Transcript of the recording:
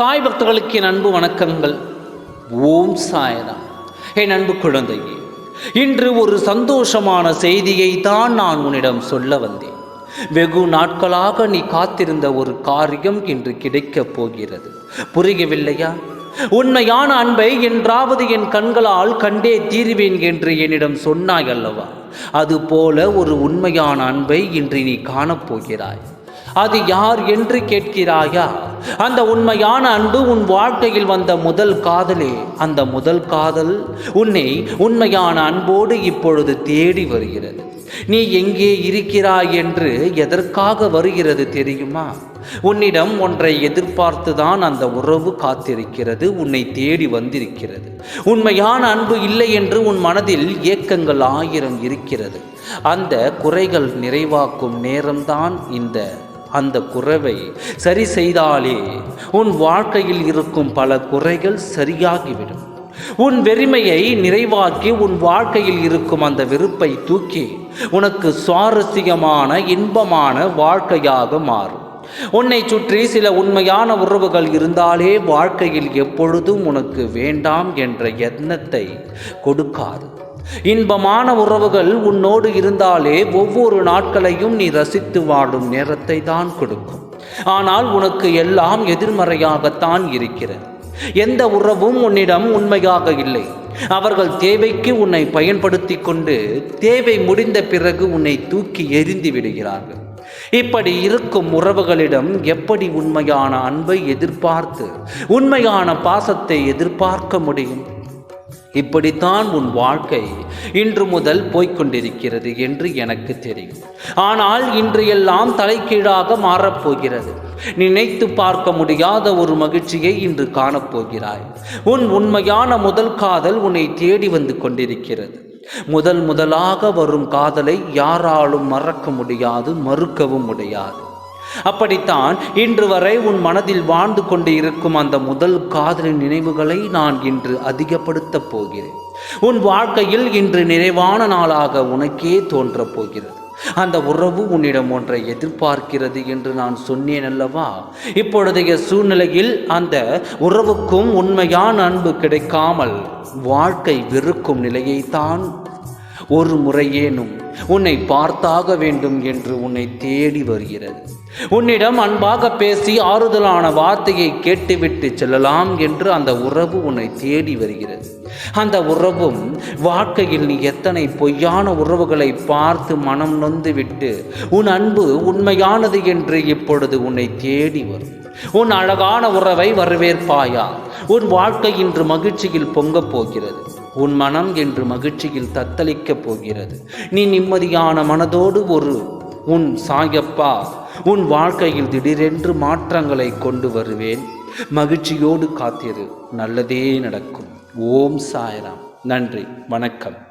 சாய் பக்தர்களுக்கு என் அன்பு வணக்கங்கள். ஓம் சாயதா. என் அன்பு குழந்தையே இன்று ஒரு சந்தோஷமான செய்தியை தான் நான் உன்னிடம் சொல்ல வந்தேன். வெகு நாட்களாக நீ காத்திருந்த ஒரு காரியம் இன்று கிடைக்கப் போகிறது. புரியவில்லையா? உண்மையான அன்பை என்றாவது என் கண்களால் கண்டே தீருவேன் என்று என்னிடம் சொன்னாய் அல்லவா? அதுபோல ஒரு உண்மையான அன்பை இன்று நீ காணப்போகிறாய் அது யார் என்று கேட்கிறாயா? அந்த உண்மையான அன்பு உன் வாழ்க்கையில் வந்த முதல் காதலே. அந்த முதல் காதல் உன்னை உண்மையான அன்போடு இப்பொழுது தேடி வருகிறது. நீ எங்கே இருக்கிறாய் என்று எதற்காக வருகிறது தெரியுமா? உன்னிடம் ஒன்றை எதிர்பார்த்துதான் அந்த உறவு காத்திருக்கிறது உன்னை தேடி வந்திருக்கிறது. உண்மையான அன்பு இல்லை என்று உன் மனதில் ஏக்கங்கள் ஆயிரம் இருக்கிறது. அந்த குறைகள் நிறைவாக்கும் நேரம்தான் இந்த அந்த குறைவை சரி செய்தாலே உன் வாழ்க்கையில் இருக்கும் பல குறைகள் சரியாகிவிடும். உன் வெறுமையை நிறைவாக்கி உன் வாழ்க்கையில் இருக்கும் அந்த வெறுப்பை தூக்கி உனக்கு சுவாரஸ்யமான இன்பமான வாழ்க்கையாக மாறும். உன்னை சுற்றி சில உண்மையான உறவுகள் இருந்தாலே வாழ்க்கையில் எப்பொழுதும் உனக்கு வேண்டாம் என்ற எண்ணத்தை கொடுக்காது. இன்பமான உறவுகள் உன்னோடு இருந்தாலே ஒவ்வொரு நாட்களையும் நீ ரசித்து வாடும் நேரத்தை தான் கொடுக்கும். ஆனால் உனக்கு எல்லாம் எதிர்மறையாகத்தான் இருக்கிறது. எந்த உறவும் உன்னிடம் உண்மையாக இல்லை. அவர்கள் தேவைக்கு உன்னை பயன்படுத்தி கொண்டு தேவை முடிந்த பிறகு உன்னை தூக்கி எரிந்து விடுகிறார்கள். இப்படி இருக்கும் உறவுகளிடம் எப்படி உண்மையான அன்பை எதிர்பார்த்து உண்மையான பாசத்தை எதிர்பார்க்க முடியும்? இப்படித்தான் உன் வாழ்க்கை இன்று முதல் போய்க்கொண்டிருக்கிறது என்று எனக்கு தெரியும். ஆனால் இன்று எல்லாம் தலைகீழாக மாறப்போகிறது. நினைத்து பார்க்க முடியாத ஒரு மகிழ்ச்சியை இன்று காணப்போகிறாய். உன் உண்மையான முதல் காதல் உன்னை தேடி வந்து கொண்டிருக்கிறது. முதல் முதலாக வரும் காதலை யாராலும் மறக்க முடியாது மறுக்கவும் முடியாது. அப்படித்தான் இன்று வரை உன் மனதில் வாழ்ந்து கொண்டு இருக்கும் அந்த முதல் காதலின் நினைவுகளை நான் இன்று அதிகப்படுத்தப் போகிறேன். உன் வாழ்க்கையில் இன்று நிறைவான நாளாக உனக்கே தோன்றப் போகிறது. அந்த உறவு உன்னிடம் ஒன்றை எதிர்பார்க்கிறது என்று நான் சொன்னேன் அல்லவா? இப்பொழுதைய சூழ்நிலையில் அந்த உறவுக்கும் உண்மையான அன்பு கிடைக்காமல் வாழ்க்கை வெறுக்கும் நிலையைத்தான் ஒரு முறையேனும் உன்னை பார்த்தாக வேண்டும் என்று உன்னை தேடி வருகிறது. உன்னிடம் அன்பாக பேசி ஆறுதலான வார்த்தையை கேட்டுவிட்டு செல்லலாம் என்று அந்த உறவு உன்னை தேடி வருகிறது. அந்த உறவும் வாழ்க்கையில் நீ எத்தனை பொய்யான உறவுகளை பார்த்து மனம் நொந்துவிட்டு உன் அன்பு உண்மையானது என்று இப்பொழுது உன்னை தேடி வரும். உன் அழகான உறவை வரவேற்பாயா? உன் வாழ்க்கை இன்று மகிழ்ச்சியில் பொங்கப் போகிறது. உன் மனம் என்று மகிழ்ச்சியில் தத்தளிக்கப் போகிறது. நீ நிம்மதியான மனதோடு ஒரு உன் சாயப்பா உன் வாழ்க்கையில் திடீரென்று மாற்றங்களை கொண்டு வருவேன். மகிழ்ச்சியோடு காத்திரு. நல்லதே நடக்கும். ஓம் சாய்ராம். நன்றி. வணக்கம்.